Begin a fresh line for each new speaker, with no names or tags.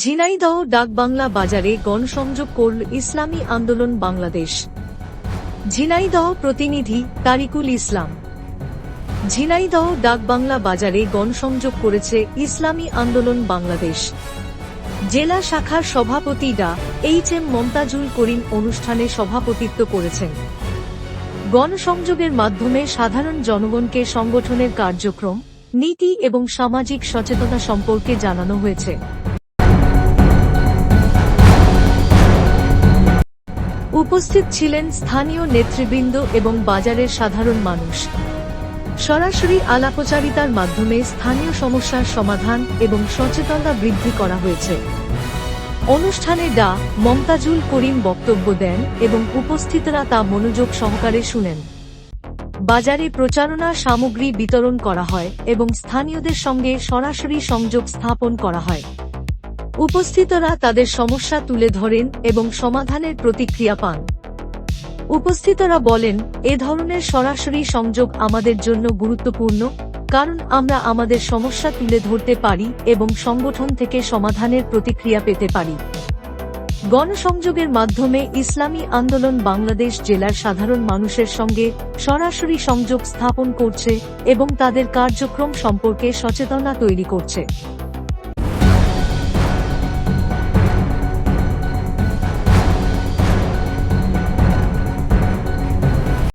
ঝিনাইদহ ডাকবাংলা বাজারে গণসংযোগ করল ইসলামী আন্দোলন বাংলাদেশ। ঝিনাইদহ প্রতিনিধি তারিকুল ইসলাম। ঝিনাইদহ ডাকবাংলা বাজারে গণসংযোগ করেছে ইসলামী আন্দোলন বাংলাদেশ। জেলা শাখার সভাপতি ডা এইচ এম মমতাজুল করিম অনুষ্ঠানে সভাপতিত্ব করেছেন। গণসংযোগের মাধ্যমে সাধারণ জনগণকে সংগঠনের কার্যক্রম, নীতি এবং সামাজিক সচেতনতা সম্পর্কে জানানো হয়েছে। উপস্থিত ছিলেন স্থানীয় নেতৃবৃন্দ এবং বাজারের সাধারণ মানুষ। সরাসরি আলাপচারিতার মাধ্যমে স্থানীয় সমস্যার সমাধান এবং সচেতনতা বৃদ্ধি করা হয়েছে। অনুষ্ঠানে ডা. মমতাজুল করিম বক্তব্য দেন এবং উপস্থিতরা তা মনোযোগ সহকারে শুনেন। বাজারে প্রচারণা সামগ্রী বিতরণ করা হয় এবং স্থানীয়দের সঙ্গে সরাসরি সংযোগ স্থাপন করা হয়। উপস্থিতরা তাদের সমস্যা তুলে ধরেন এবং সমাধানের প্রতিক্রিয়া পান। উপস্থিতরা বলেন, এ ধরনের সরাসরি সংযোগ আমাদের জন্য গুরুত্বপূর্ণ, কারণ আমরা আমাদের সমস্যা তুলে ধরতে পারি এবং সংগঠন থেকে সমাধানের প্রতিক্রিয়া পেতে পারি। গণসংযোগের মাধ্যমে ইসলামী আন্দোলন বাংলাদেশ জেলার সাধারণ মানুষের সঙ্গে সরাসরি সংযোগ স্থাপন করছে এবং তাদের কার্যক্রম সম্পর্কে সচেতনা তৈরি করছে।